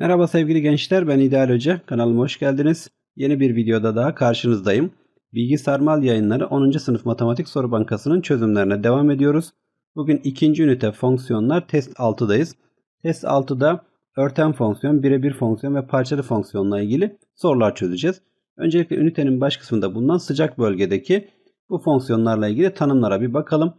Merhaba sevgili gençler ben İdeal Hoca kanalıma hoş geldiniz. Yeni bir videoda daha karşınızdayım. Bilgi Sarmal Yayınları 10. sınıf matematik soru bankasının çözümlerine devam ediyoruz. Bugün ikinci ünite fonksiyonlar test 6'dayız. Test 6'da örten fonksiyon, birebir fonksiyon ve parçalı fonksiyonla ilgili sorular çözeceğiz. Öncelikle ünitenin baş kısmında bulunan sıcak bölgedeki bu fonksiyonlarla ilgili tanımlara bir bakalım.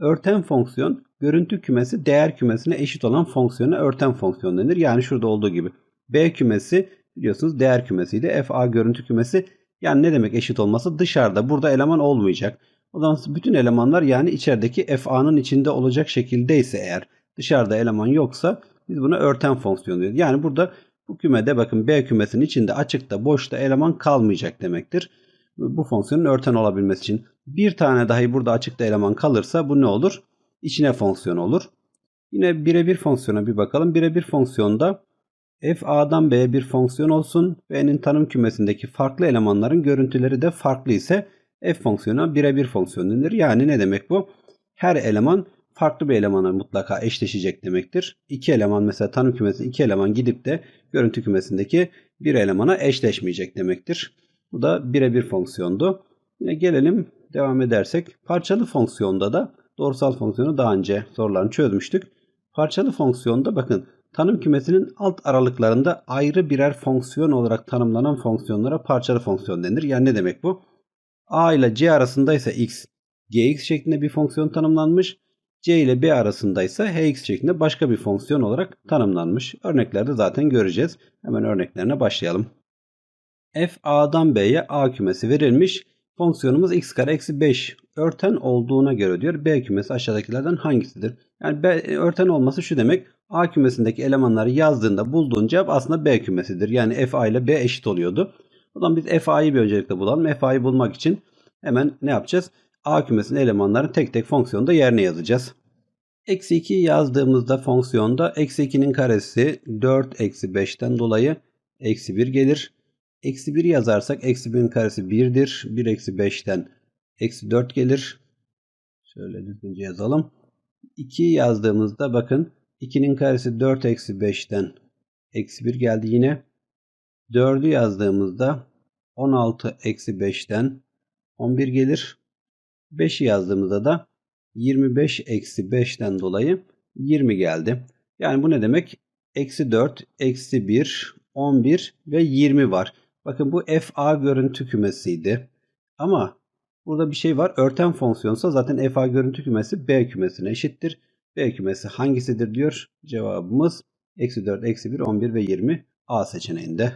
Örten fonksiyon görüntü kümesi değer kümesine eşit olan fonksiyona örten fonksiyon denir. Yani şurada olduğu gibi. B kümesi biliyorsunuz değer kümesiydi. FA görüntü kümesi yani ne demek eşit olması? Dışarıda burada eleman olmayacak. O zaman bütün elemanlar yani içerideki FA'nın içinde olacak şekildeyse eğer dışarıda eleman yoksa biz buna örten fonksiyon diyoruz. Yani burada bu kümede bakın B kümesinin içinde açıkta boşta eleman kalmayacak demektir. Bu fonksiyonun örten olabilmesi için bir tane dahi burada açıkta eleman kalırsa bu ne olur? İçine fonksiyon olur. Yine birebir fonksiyona bir bakalım. Birebir fonksiyonda f a'dan b'ye bir fonksiyon olsun. B'nin tanım kümesindeki farklı elemanların görüntüleri de farklı ise f fonksiyona birebir fonksiyon denir. Yani ne demek bu? Her eleman farklı bir elemana mutlaka eşleşecek demektir. İki eleman mesela tanım kümesi iki eleman gidip de görüntü kümesindeki bir elemana eşleşmeyecek demektir. Bu da birebir fonksiyondu. Yine gelelim devam edersek parçalı fonksiyonda da doğrusal fonksiyonu daha önce sorularını çözmüştük. Parçalı fonksiyonda bakın tanım kümesinin alt aralıklarında ayrı birer fonksiyon olarak tanımlanan fonksiyonlara parçalı fonksiyon denir. Yani ne demek bu? A ile C arasındaysa x, gx şeklinde bir fonksiyon tanımlanmış. C ile B arasındaysa hx şeklinde başka bir fonksiyon olarak tanımlanmış. Örneklerde zaten göreceğiz. Hemen örneklerine başlayalım. f a'dan b'ye a kümesi verilmiş. Fonksiyonumuz x kare eksi 5 örten olduğuna göre diyor b kümesi aşağıdakilerden hangisidir? Yani b, örten olması şu demek a kümesindeki elemanları yazdığında bulduğun cevap aslında b kümesidir. Yani f a ile b eşit oluyordu. O zaman biz f a'yı bir öncelikle bulalım. f a'yı bulmak için hemen ne yapacağız? a kümesinin elemanlarını tek tek fonksiyonda yerine yazacağız. Eksi 2 yazdığımızda fonksiyonda eksi 2'nin karesi 4 eksi 5'ten dolayı eksi 1 gelir. Eksi 1 yazarsak eksi 1'in karesi 1'dir. 1 eksi 5'ten eksi 4 gelir. Şöyle düzgünce yazalım. 2 yazdığımızda bakın 2'nin karesi 4 eksi 5'ten eksi 1 geldi yine. 4'ü yazdığımızda 16 eksi 5'ten 11 gelir. 5'i yazdığımızda da 25 eksi 5'ten dolayı 20 geldi. Yani bu ne demek? Eksi 4, eksi 1, 11 ve 20 var. Bakın bu FA görüntü kümesiydi. Ama burada bir şey var. Örten fonksiyonsa zaten FA görüntü kümesi B kümesine eşittir. B kümesi hangisidir diyor. Cevabımız eksi 4, eksi 1, 11 ve 20 A seçeneğinde.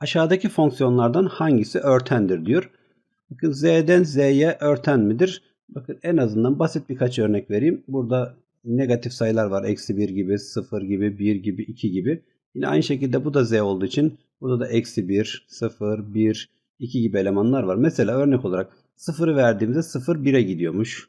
Aşağıdaki fonksiyonlardan hangisi örtendir diyor. Bakın Z'den Z'ye örten midir? Bakın en azından basit birkaç örnek vereyim. Burada negatif sayılar var. Eksi 1 gibi, 0 gibi, 1 gibi, 2 gibi. Yine aynı şekilde bu da Z olduğu için burada da eksi 1, 0, 1, 2 gibi elemanlar var. Mesela örnek olarak 0'ı verdiğimizde 0 1'e gidiyormuş.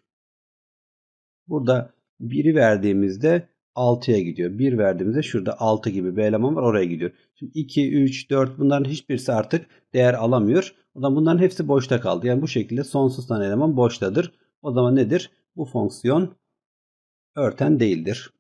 Burada 1'i verdiğimizde 6'ya gidiyor. 1 verdiğimizde şurada 6 gibi bir eleman var oraya gidiyor. Şimdi 2, 3, 4 bunların hiçbirisi artık değer alamıyor. O zaman bunların hepsi boşta kaldı. Yani bu şekilde sonsuz tane eleman boştadır. O zaman nedir? Bu fonksiyon örten değildir.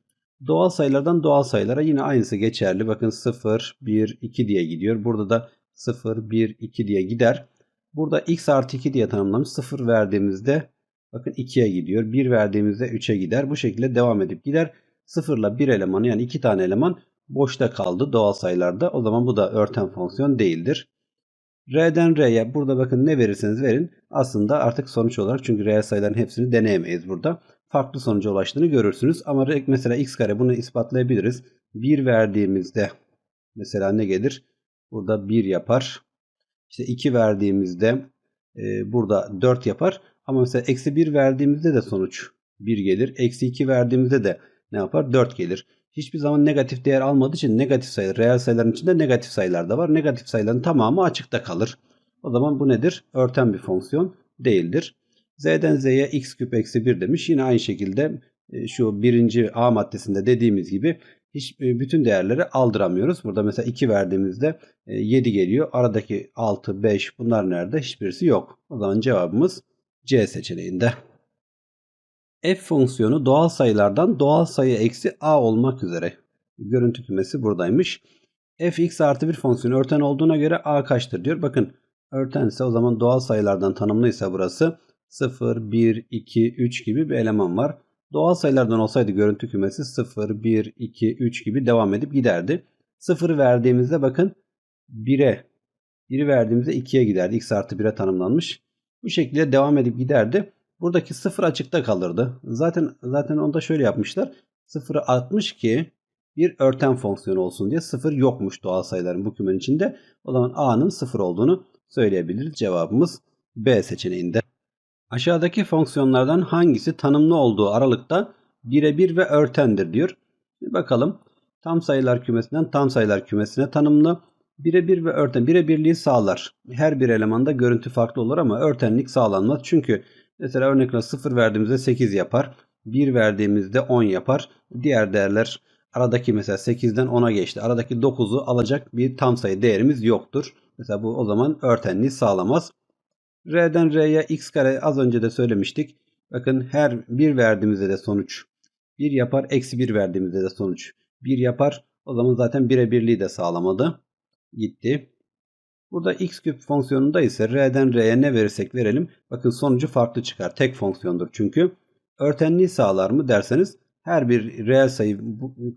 Doğal sayılardan doğal sayılara yine aynısı geçerli. Bakın 0, 1, 2 diye gidiyor. Burada da 0, 1, 2 diye gider. Burada x artı 2 diye tanımlamış. 0 verdiğimizde bakın 2'ye gidiyor. 1 verdiğimizde 3'e gider. Bu şekilde devam edip gider. 0 ile 1 elemanı yani 2 tane eleman boşta kaldı doğal sayılarda. O zaman bu da örten fonksiyon değildir. R'den R'ye burada bakın ne verirseniz verin aslında artık sonuç olarak çünkü reel sayıların hepsini deneyemeyiz burada. Farklı sonuca ulaştığını görürsünüz. Ama mesela x kare bunu ispatlayabiliriz. 1 verdiğimizde mesela ne gelir? Burada 1 yapar. İşte 2 verdiğimizde e, burada 4 yapar. Ama mesela eksi 1 verdiğimizde de sonuç 1 gelir. Eksi 2 verdiğimizde de ne yapar? 4 gelir. Hiçbir zaman negatif değer almadığı için negatif sayı, reel sayıların içinde negatif sayılar da var. Negatif sayıların tamamı açıkta kalır. O zaman bu nedir? Örten bir fonksiyon değildir. Z'den Z'ye x küp eksi 1 demiş. Yine aynı şekilde şu birinci A maddesinde dediğimiz gibi hiç bütün değerleri aldıramıyoruz. Burada mesela 2 verdiğimizde 7 geliyor. Aradaki 6, 5 bunlar nerede? Hiçbirisi yok. O zaman cevabımız C seçeneğinde. F fonksiyonu doğal sayılardan doğal sayı eksi a olmak üzere. Görüntü kümesi buradaymış. fx artı bir fonksiyonu örten olduğuna göre a kaçtır diyor. Bakın örtense o zaman doğal sayılardan tanımlıysa burası 0, 1, 2, 3 gibi bir eleman var. Doğal sayılardan olsaydı görüntü kümesi 0, 1, 2, 3 gibi devam edip giderdi. 0 verdiğimizde bakın 1'e 1'i verdiğimizde 2'ye giderdi. x artı 1'e tanımlanmış. Bu şekilde devam edip giderdi. Buradaki 0 açıkta kalırdı. Zaten zaten onda şöyle yapmışlar. 0'ı atmış ki bir örten fonksiyonu olsun diye 0 yokmuş doğal sayıların bu kümenin içinde. O zaman a'nın 0 olduğunu söyleyebiliriz. Cevabımız B seçeneğinde. Aşağıdaki fonksiyonlardan hangisi tanımlı olduğu aralıkta birebir ve örtendir diyor. Bir bakalım. Tam sayılar kümesinden tam sayılar kümesine tanımlı. Birebir ve örten birebirliği sağlar. Her bir elemanda görüntü farklı olur ama örtenlik sağlanmaz. Çünkü mesela örnekle 0 verdiğimizde 8 yapar. 1 verdiğimizde 10 yapar. Diğer değerler aradaki mesela 8'den 10'a geçti. Aradaki 9'u alacak bir tam sayı değerimiz yoktur. Mesela bu o zaman örtenliği sağlamaz. R'den R'ye x kare az önce de söylemiştik. Bakın her 1 verdiğimizde de sonuç 1 yapar. Eksi 1 verdiğimizde de sonuç 1 yapar. O zaman zaten birebirliği de sağlamadı. Gitti. Burada x küp fonksiyonunda ise R'den R'ye ne verirsek verelim. Bakın sonucu farklı çıkar. Tek fonksiyondur çünkü. Örtenliği sağlar mı derseniz her bir reel sayı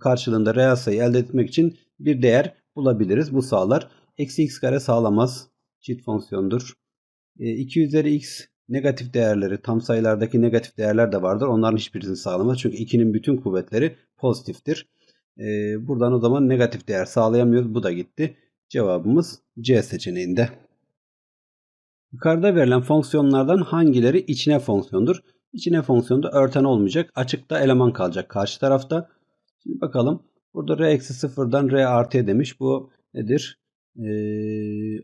karşılığında reel sayı elde etmek için bir değer bulabiliriz. Bu sağlar. Eksi x kare sağlamaz. Çift fonksiyondur. 2 üzeri x negatif değerleri tam sayılardaki negatif değerler de vardır. Onların hiçbirisini sağlamaz. Çünkü 2'nin bütün kuvvetleri pozitiftir. Buradan o zaman negatif değer sağlayamıyoruz. Bu da gitti. Cevabımız C seçeneğinde. Yukarıda verilen fonksiyonlardan hangileri içine fonksiyondur? İçine fonksiyonda örten olmayacak. Açıkta eleman kalacak karşı tarafta. Şimdi bakalım. Burada r eksi sıfırdan r artıya demiş. Bu nedir? Ee,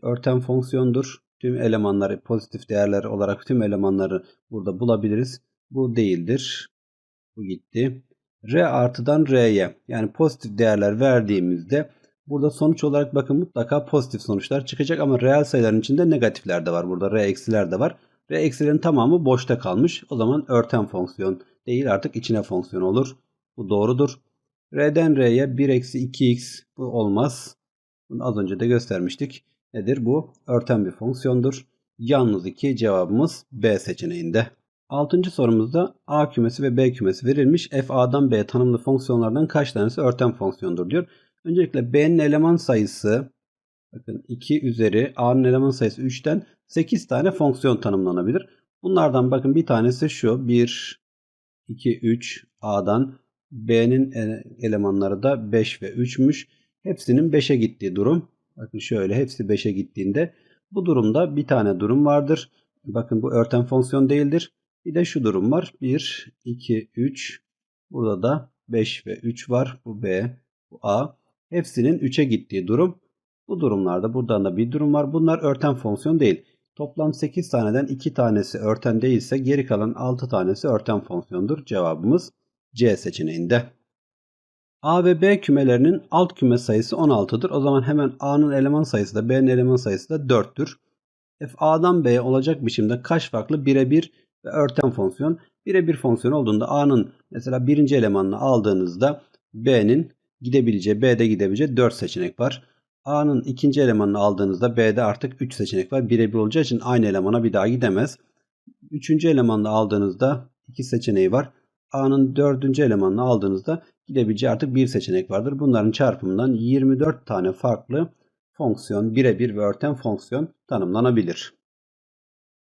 örten fonksiyondur. Tüm elemanları pozitif değerler olarak tüm elemanları burada bulabiliriz. Bu değildir. Bu gitti. R artıdan R'ye yani pozitif değerler verdiğimizde burada sonuç olarak bakın mutlaka pozitif sonuçlar çıkacak ama reel sayıların içinde negatifler de var. Burada R eksiler de var. R eksilerin tamamı boşta kalmış. O zaman örten fonksiyon değil artık içine fonksiyon olur. Bu doğrudur. R'den R'ye 1 eksi 2x bu olmaz. Bunu az önce de göstermiştik. Nedir bu? Örten bir fonksiyondur. Yalnız 2 cevabımız B seçeneğinde. Altıncı sorumuzda A kümesi ve B kümesi verilmiş. F A'dan B tanımlı fonksiyonlardan kaç tanesi örten fonksiyondur diyor. Öncelikle B'nin eleman sayısı bakın 2 üzeri A'nın eleman sayısı 3'ten 8 tane fonksiyon tanımlanabilir. Bunlardan bakın bir tanesi şu. 1, 2, 3 A'dan B'nin elemanları da 5 ve 3'müş. Hepsinin 5'e gittiği durum. Bakın şöyle hepsi 5'e gittiğinde bu durumda bir tane durum vardır. Bakın bu örten fonksiyon değildir. Bir de şu durum var. 1, 2, 3. Burada da 5 ve 3 var. Bu B, bu A. Hepsinin 3'e gittiği durum. Bu durumlarda buradan da bir durum var. Bunlar örten fonksiyon değil. Toplam 8 taneden 2 tanesi örten değilse geri kalan 6 tanesi örten fonksiyondur. Cevabımız C seçeneğinde. A ve B kümelerinin alt küme sayısı 16'dır. O zaman hemen A'nın eleman sayısı da B'nin eleman sayısı da 4'tür. F A'dan B'ye olacak biçimde kaç farklı birebir ve örten fonksiyon? Birebir fonksiyon olduğunda A'nın mesela birinci elemanını aldığınızda B'nin gidebileceği, B'de gidebileceği 4 seçenek var. A'nın ikinci elemanını aldığınızda B'de artık 3 seçenek var. Birebir olacağı için aynı elemana bir daha gidemez. Üçüncü elemanını aldığınızda 2 seçeneği var. A'nın dördüncü elemanını aldığınızda gidebileceği artık bir seçenek vardır. Bunların çarpımından 24 tane farklı fonksiyon, birebir ve örten fonksiyon tanımlanabilir.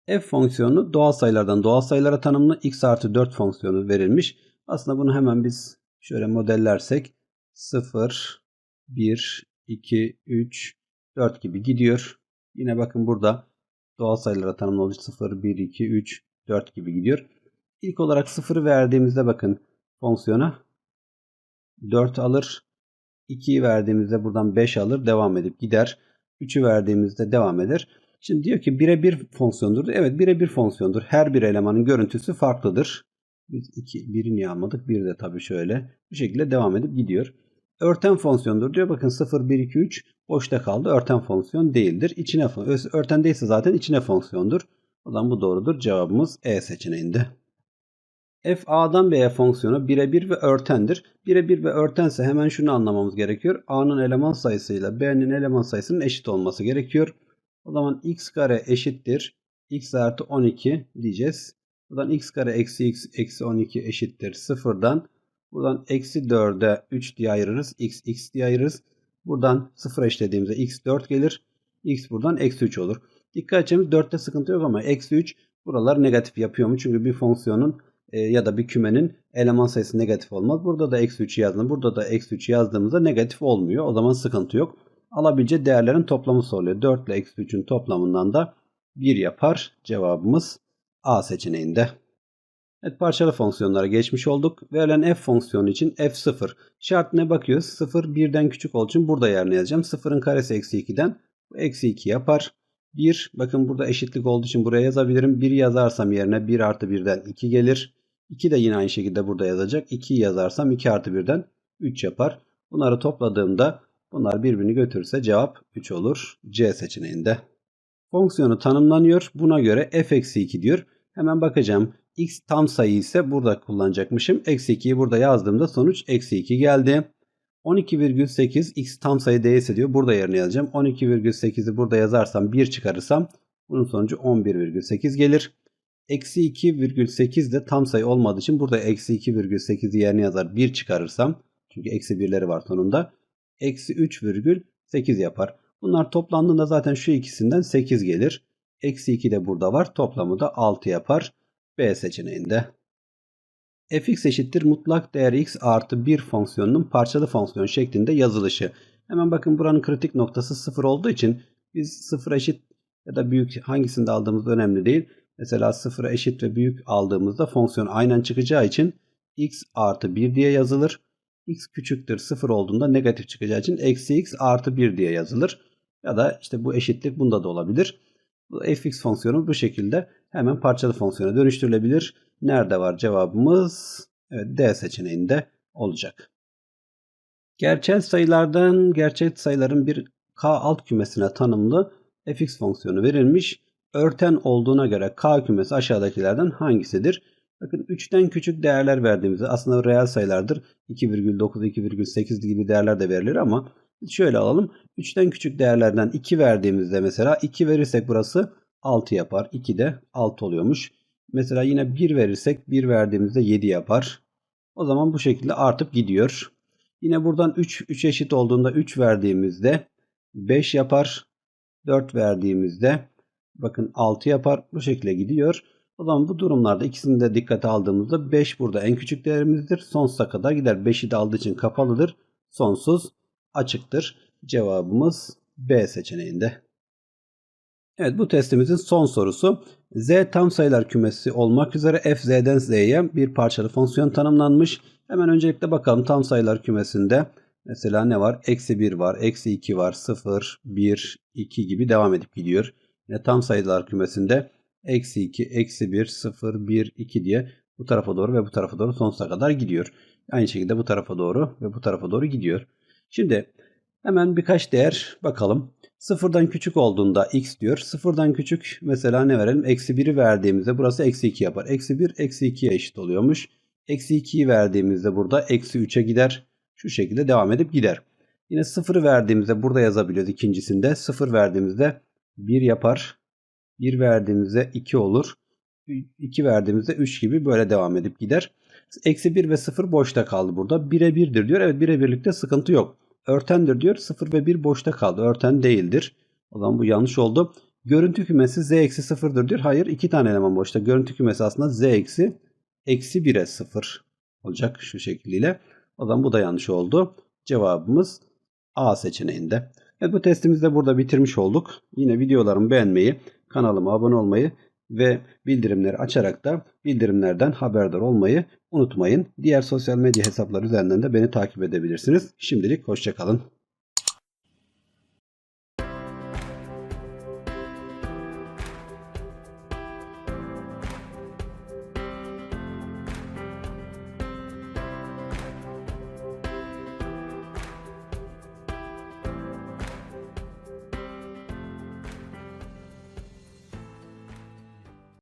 F fonksiyonu doğal sayılardan doğal sayılara tanımlı x artı 4 fonksiyonu verilmiş. Aslında bunu hemen biz şöyle modellersek 0, 1, 2, 3, 4 gibi gidiyor. Yine bakın burada doğal sayılara tanımlı olmuş 0, 1, 2, 3, 4 gibi gidiyor. İlk olarak 0'ı verdiğimizde bakın fonksiyona 4 alır. 2'yi verdiğimizde buradan 5 alır. Devam edip gider. 3'ü verdiğimizde devam eder. Şimdi diyor ki birebir fonksiyondur. Evet birebir fonksiyondur. Her bir elemanın görüntüsü farklıdır. Biz 2, 1'i niye almadık? 1 de tabii şöyle. Bu şekilde devam edip gidiyor. Örten fonksiyondur diyor. Bakın 0, 1, 2, 3 boşta kaldı. Örten fonksiyon değildir. İçine örten değilse zaten içine fonksiyondur. O zaman bu doğrudur. Cevabımız E seçeneğinde. F a'dan b'ye fonksiyonu birebir ve örtendir. Birebir ve örtense hemen şunu anlamamız gerekiyor. a'nın eleman sayısıyla b'nin eleman sayısının eşit olması gerekiyor. O zaman x kare eşittir. x artı 12 diyeceğiz. Buradan x kare eksi x eksi 12 eşittir sıfırdan. Buradan eksi 4'e 3 diye ayırırız. x x diye ayırırız. Buradan 0 eşlediğimizde x 4 gelir. x buradan eksi 3 olur. Dikkat edeceğimiz 4'te sıkıntı yok ama eksi 3 buralar negatif yapıyor mu? Çünkü bir fonksiyonun e, ya da bir kümenin eleman sayısı negatif olmaz. Burada da eksi 3 yazdığımda burada da eksi 3 yazdığımızda negatif olmuyor. O zaman sıkıntı yok. Alabileceği değerlerin toplamı soruluyor. 4 ile eksi 3'ün toplamından da 1 yapar. Cevabımız A seçeneğinde. Evet parçalı fonksiyonlara geçmiş olduk. Verilen f fonksiyonu için f0. Şart ne bakıyoruz? 0 1'den küçük olduğu için burada yerine yazacağım. 0'ın karesi eksi 2'den bu eksi 2 yapar. 1 bakın burada eşitlik olduğu için buraya yazabilirim. 1 yazarsam yerine 1 artı 1'den 2 gelir. 2 de yine aynı şekilde burada yazacak. 2'yi yazarsam 2 artı 1'den 3 yapar. Bunları topladığımda bunlar birbirini götürürse cevap 3 olur. C seçeneğinde. Fonksiyonu tanımlanıyor. Buna göre f eksi 2 diyor. Hemen bakacağım. x tam sayı ise burada kullanacakmışım. Eksi 2'yi burada yazdığımda sonuç eksi 2 geldi. 12,8 x tam sayı değilse diyor. Burada yerine yazacağım. 12,8'i burada yazarsam 1 çıkarırsam bunun sonucu 11,8 gelir. Eksi 2,8 de tam sayı olmadığı için burada eksi 2,8'i yerine yazar 1 çıkarırsam çünkü eksi birleri var sonunda. Eksi 3,8 yapar. Bunlar toplandığında zaten şu ikisinden 8 gelir. Eksi 2 de burada var. Toplamı da 6 yapar. B seçeneğinde. fx eşittir mutlak değer x artı 1 fonksiyonunun parçalı fonksiyon şeklinde yazılışı. Hemen bakın buranın kritik noktası 0 olduğu için biz 0 eşit ya da büyük hangisinde aldığımız önemli değil. Mesela 0 eşit ve büyük aldığımızda fonksiyon aynen çıkacağı için x artı 1 diye yazılır. x küçüktür 0 olduğunda negatif çıkacağı için eksi x artı 1 diye yazılır. Ya da işte bu eşitlik bunda da olabilir. Bu fx fonksiyonu bu şekilde hemen parçalı fonksiyona dönüştürülebilir. Nerede var cevabımız? Evet D seçeneğinde olacak. Gerçel sayılardan gerçek sayıların bir k alt kümesine tanımlı fx fonksiyonu verilmiş. Örten olduğuna göre k kümesi aşağıdakilerden hangisidir? Bakın 3'ten küçük değerler verdiğimizde aslında reel sayılardır. 2,9, 2,8 gibi değerler de verilir ama şöyle alalım. 3'ten küçük değerlerden 2 verdiğimizde mesela 2 verirsek burası 6 yapar. 2 de 6 oluyormuş. Mesela yine 1 verirsek 1 verdiğimizde 7 yapar. O zaman bu şekilde artıp gidiyor. Yine buradan 3, 3 eşit olduğunda 3 verdiğimizde 5 yapar. 4 verdiğimizde bakın 6 yapar. Bu şekilde gidiyor. O zaman bu durumlarda ikisini de dikkate aldığımızda 5 burada en küçük değerimizdir. Sonsuza kadar gider. 5'i de aldığı için kapalıdır. Sonsuz açıktır. Cevabımız B seçeneğinde. Evet bu testimizin son sorusu. Z tam sayılar kümesi olmak üzere f z'den z'ye bir parçalı fonksiyon tanımlanmış. Hemen öncelikle bakalım tam sayılar kümesinde mesela ne var? Eksi 1 var, eksi 2 var, 0, 1, 2 gibi devam edip gidiyor. Yine tam sayılar kümesinde eksi 2, eksi 1, 0, 1, 2 diye bu tarafa doğru ve bu tarafa doğru sonsuza kadar gidiyor. Aynı şekilde bu tarafa doğru ve bu tarafa doğru gidiyor. Şimdi hemen birkaç değer bakalım. Sıfırdan küçük olduğunda x diyor. Sıfırdan küçük mesela ne verelim? Eksi 1'i verdiğimizde burası eksi 2 yapar. Eksi 1 eksi 2'ye eşit oluyormuş. Eksi 2'yi verdiğimizde burada eksi 3'e gider. Şu şekilde devam edip gider. Yine 0'ı verdiğimizde burada yazabiliyoruz ikincisinde. 0 verdiğimizde 1 yapar. 1 verdiğimizde 2 olur. 2 verdiğimizde 3 gibi böyle devam edip gider. Eksi 1 ve 0 boşta kaldı burada. 1'e 1'dir diyor. Evet 1'e birlikte sıkıntı yok. Örtendir diyor. 0 ve 1 boşta kaldı. Örten değildir. O zaman bu yanlış oldu. Görüntü kümesi z eksi 0'dır diyor. Hayır iki tane eleman boşta. Görüntü kümesi aslında z eksi eksi 1'e 0 olacak şu şekliyle. O zaman bu da yanlış oldu. Cevabımız A seçeneğinde. Evet bu testimizi de burada bitirmiş olduk. Yine videolarımı beğenmeyi, kanalıma abone olmayı ve bildirimleri açarak da bildirimlerden haberdar olmayı unutmayın. Diğer sosyal medya hesapları üzerinden de beni takip edebilirsiniz. Şimdilik hoşçakalın.